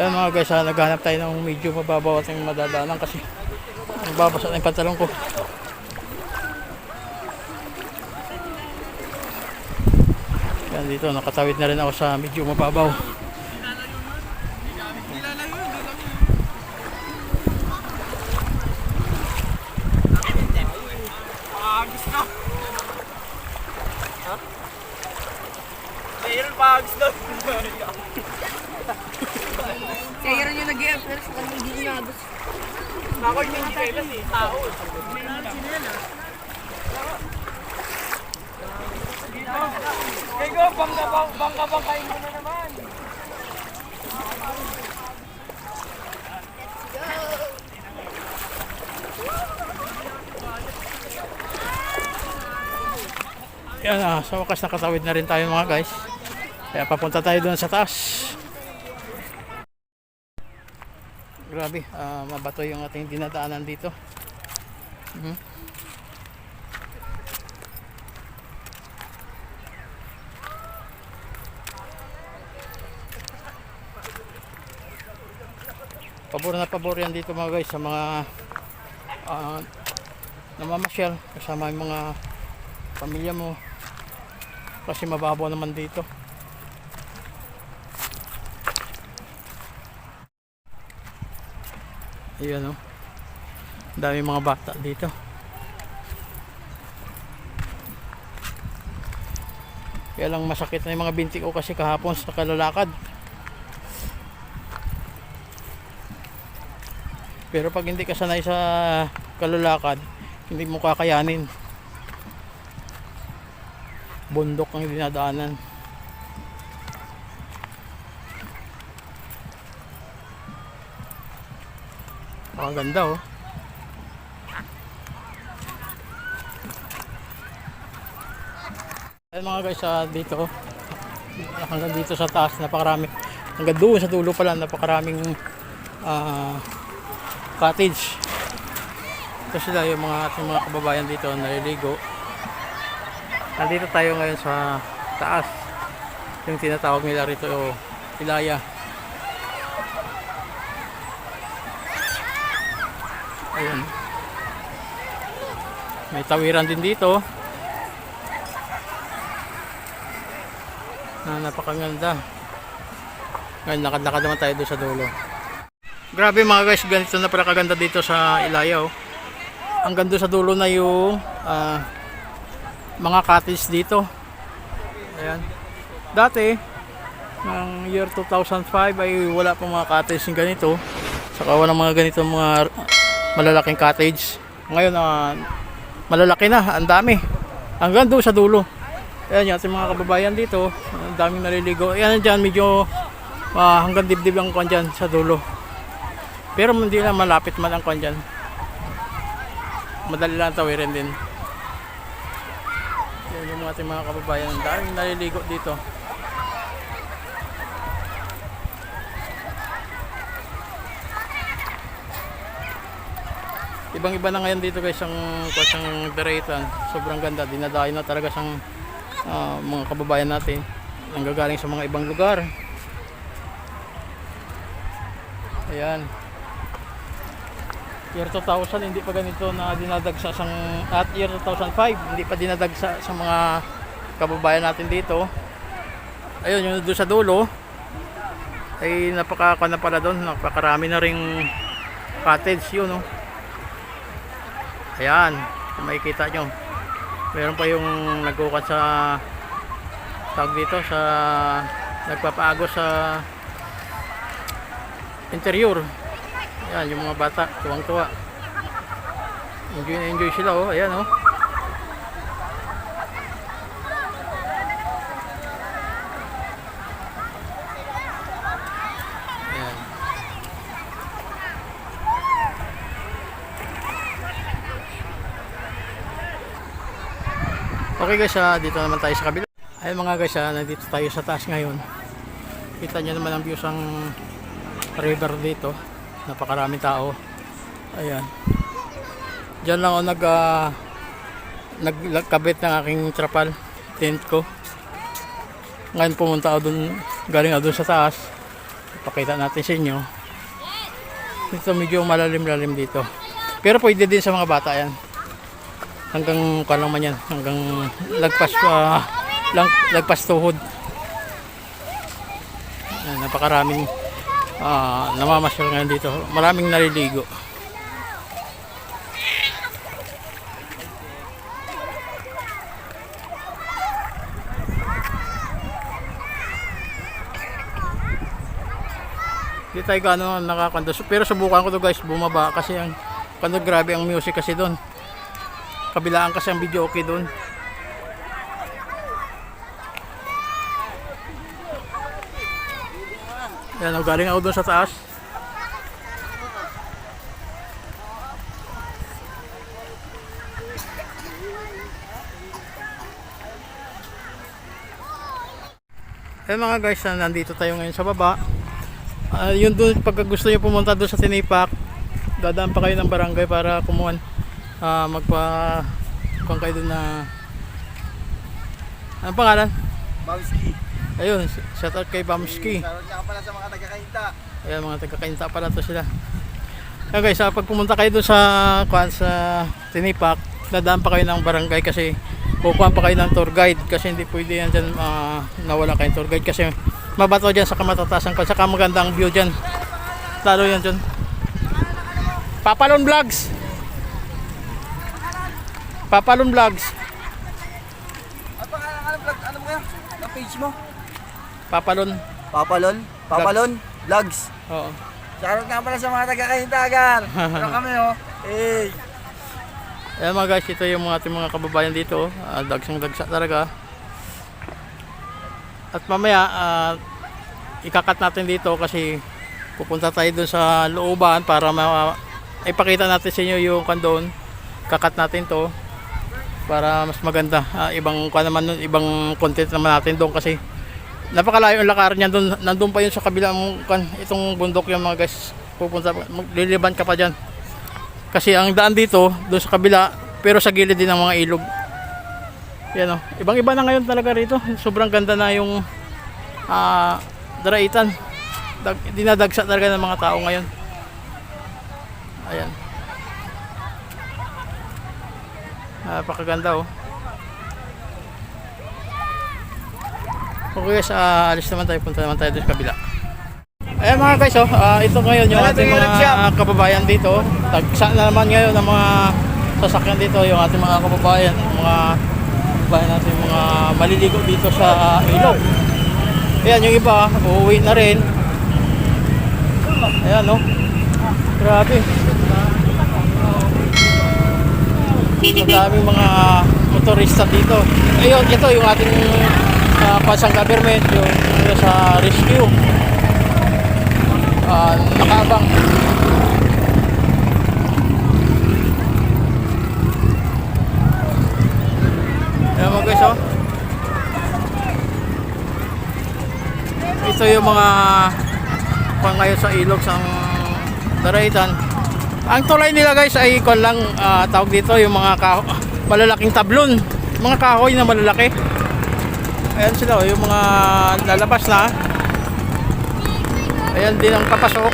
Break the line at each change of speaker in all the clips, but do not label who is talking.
Ayan mga guys, ah, naghanap tayo ng medyo mababaw at yung madadaanan kasi nagbabasa na yung pantalon ko. Yan dito, nakatawid na rin ako sa medyo mababaw.
Pagis na. Ha? Mayroon pagis na.
Kaya rin yung nag-i-air pero sa kanya hindi inabot.
Ako yung hindi kailan eh. Tao. Kaya bangga bang bangga bang kain mo na naman.
Yan ah, sa wakas nakatawid na rin tayo mga guys. Kaya papunta tayo doon sa taas. Grabe, ah, mabato yung ating dinadaanan dito. Mhm. Pabor na pabor yan dito mga guys sa mga ah, namamasyal kasama yung mga pamilya mo. Kasi mababaw naman dito. Ayun o dami mga bata dito. Kaya lang masakit na yung mga binti ko kasi kahapon sa kalalakad pero pag hindi ka sanay sa kalalakad hindi mo kakayanin bundok ang dinadaanan. Ang ganda oh. Ayun mga guys, ah, dito hanggang dito sa taas napakarami. Hanggang doon sa dulo pala napakaraming ah, cottage. Ito sila yung mga ating mga kababayan dito naliligo. Nandito tayo ngayon sa taas. Yung tinatawag nila rito o Ilaya. Ayun. May tawiran din dito. Na napakaganda. Ngayon lakad-lakad naman tayo doon sa dulo. Grabe mga guys, ganito na pala kaganda dito sa Ilaya oh. Hanggang doon sa dulo na yung ah, mga cottage dito. Ayan. Dati, ng year 2005 ay wala pang mga cottage ng ganito. Saka walang mga ganito mga malalaking cottage. Ngayon, ah, malalaki na, ang dami. Hanggang doon sa dulo. Ayan yung ating mga kababayan dito. Ang daming naliligo. Ayan dyan, medyo ah, hanggang dibdib ang kwan dyan sa dulo. Pero hindi na malapit man ang kwan. Madali lang tawirin din. Yan yung ating mga kababayan. Ang daming naliligo dito. Ibang iba na ngayon dito guys ang kusang Beratan. Sobrang ganda. Dinadayo na talaga sang ah, mga kababayan natin. Nanggagaling sa mga ibang lugar. Ayan. Year 2000 hindi pa ganito na dinadagsa sang at year 2005 hindi pa dinadagsa sa mga kababayan natin dito. Ayun yung doon sa dulo ay napaka na pala doon, napakarami na ring cottage yun oh. Ayan, makikita nyo. Meron pa yung nagkukat sa tawag dito sa nagpapaagos sa interior. Ayan, yung mga bata, tuwang-tuwa. Enjoy na enjoy sila, oh. Ayan, oh. Okay guys, ah, dito naman tayo sa kabila. Ayun mga guys, ah, nandito tayo sa taas ngayon. Kita nyo naman ang views ang river dito napakaraming tao ayan dyan lang ako nag ah, nagkabit ng aking trapal tent ko Ngayon pumunta ako dun, galing ako dun sa taas. Pakita natin sa inyo. Dito medyo malalim-lalim dito. Pero pwede din sa mga bata yan. Hanggang kung lang man yan. Hanggang lagpas pa, lang, lagpas tuhod. Ayan, napakaraming ah namamasyal ngayon dito. Maraming naliligo. Hindi tayo gano'n nakakanda. Pero subukan ko to guys, bumaba kasi ang kando grabe ang music kasi doon. Kabilaan kasi ang video okay doon. Yan, oh, galing ako doon sa taas. Eh mga guys, ah, nandito tayo ngayon sa baba. Ah, yun doon pagka gusto niyo pumunta doon sa Tinipak, dadaan pa kayo ng barangay para kumuha ah magpa kung kayo doon na Anong pangalan?
Bamski.
Ayun, shout out kay Bamski.
Shoutout nga pala sa mga taga-kainta.
Ayan mga taga-kainta pala to sila. Kaya guys, ah, pag pumunta kayo doon sa kuan sa Tinipak, dadaan pa kayo ng barangay kasi kukuha pa kayo ng tour guide kasi hindi pwede yan dyan ah, nawala kayong tour guide kasi mabato dyan sa kamatatasan ko saka magandang view dyan lalo yan dyan Papalon Vlogs Papalon Vlogs
Ano pangalan vlog? Ano mo yan? Ang page mo?
Papalon
Papalon? Papalon? Vlogs.
Oo.
Shoutout nga pala sa mga taga-kainta, Gar. Pero kami, oh. Eh.
Ayan mga guys, ito yung mga ating mga kababayan dito. Uh, dagsang dagsa talaga. At mamaya, ah, ikakat natin dito kasi pupunta tayo dun sa looban para ma ipakita natin sa inyo yung kandon. Kakat natin to para mas maganda. Ah, ibang naman nun, ibang content naman natin doon kasi napakalayo ang lakaran niya doon. Nandun pa yun sa kabilang kan itong bundok yung mga guys. Pupunta liliban ka pa diyan. Kasi ang daan dito, doon sa kabila, pero sa gilid din ng mga ilog. Yan o. Ibang iba na ngayon talaga rito. Sobrang ganda na yung ah daraitan. Dag, dinadagsa talaga ng mga tao ngayon. Ayan. Napakaganda oh. Okay guys, ah, alis naman tayo. Punta naman tayo doon sa kabila. Ayan mga guys, oh, ah, ito ngayon yung ating mga kababayan dito. Tagsa na naman ngayon ng mga sasakyan dito, yung ating mga kababayan, mga kababayan natin mga maliligo dito sa ilog. Ayan, yung iba, uuwi na rin. Ayan, no? Grabe. Madaming mga motorista dito. Ayun, ito yung ating uh, pasang government, yung, sa rescue. Ah nakaabang Ayan mga guys oh. Ito yung mga pangayon sa ilog sa Daraitan. Ang tulay nila guys ay kon lang ah, tawag dito yung mga malalaking tablon. Mga kahoy na malalaki ayan sila oh, yung mga lalabas na Ayan din ang papasok.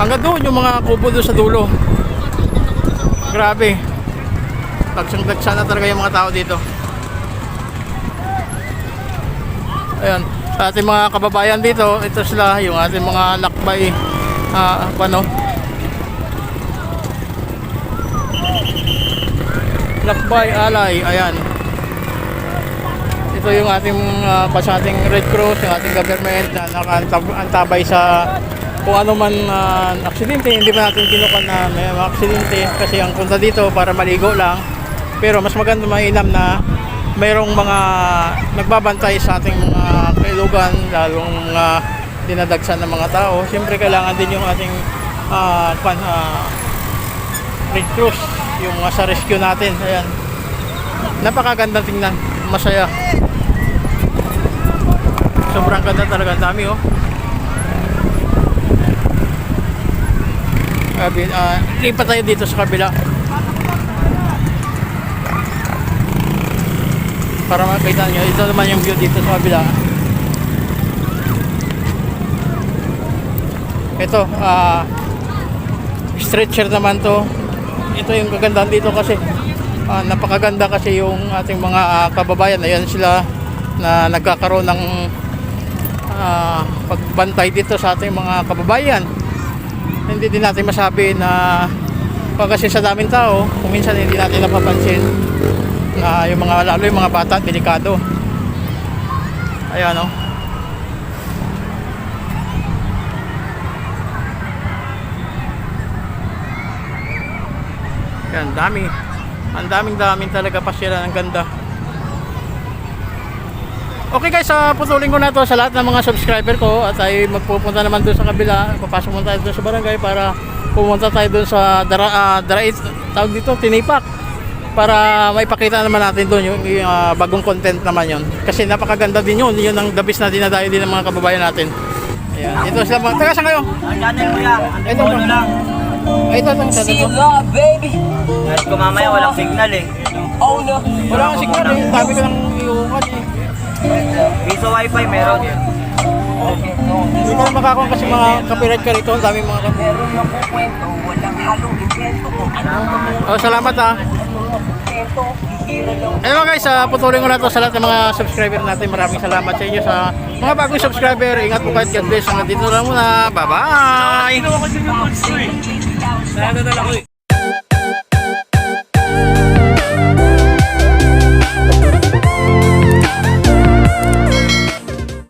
Hanggang doon yung mga kubo doon sa dulo. Grabe. Dagsang dagsa na talaga yung mga tao dito. Ayan. Ating mga kababayan dito, ito sila, yung ating mga lakbay, ah, ano, lakbay alay, ayan ito yung ating uh, sa ating Red Cross, yung ating government na nakaantabay sa kung ano man uh, aksidente, hindi pa natin kinukan na may aksidente kasi ang punta dito para maligo lang. Pero mas maganda mainam na mayroong mga nagbabantay sa ating mga kailugan, lalong mga dinadagsan ng mga tao. Siyempre kailangan din yung ating uh, pan, uh, Red Cross, yung uh, sa rescue natin. Ayan. Napakaganda tingnan, masaya. Sobrang ganda talaga, ang dami oh. Sabi, ah, lipat tayo dito sa kabila. para makita nyo. Ito naman yung view dito sa kabila. Ito, ah, stretcher naman to. Ito yung kagandahan dito kasi ah, napakaganda kasi yung ating mga ah, kababayan. Ayan sila na nagkakaroon ng ah, pagbantay dito sa ating mga kababayan. Hindi din natin masabi na pag kasi sa daming tao, kung minsan hindi natin napapansin na yung mga lalo yung mga bata delikado. Ayan oh. Yan, dami. Ang daming daming talaga pasyalan. Ang ganda. Okay guys, uh, putulin ko na to sa lahat ng mga subscriber ko at ay magpupunta naman doon sa kabila. Papasok muna tayo doon sa barangay para pumunta tayo doon sa Dara, uh, Darait, tawag dito, Tinipak. Para maipakita naman natin doon yung, yung ah, bagong content naman yon. Kasi napakaganda din yun. Yun ang dabis na dinadayo din ng mga kababayan natin. Ayan. Ito sila mga, taga saan kayo?
Ang channel mo yan.
Ito ba? Ay, ito, ito, ito, ito.
love, baby.
Kahit ko mamaya walang signal eh.
Oh no.
Wala kang signal eh. Sabi ko lang iukat eh.
Piso wifi meron.
Hindi ko na makakuha kasi mga copyright ka rito. Ang daming mga copyright. Oh, salamat ah.
Hihira lang.
Ayun guys, uh, putulin ko na to sa lahat ng mga subscriber natin. Maraming salamat sa inyo sa mga bagong subscriber. Ingat po kayo. God bless. Hanggang dito lang muna. Bye-bye!
Ginawa ko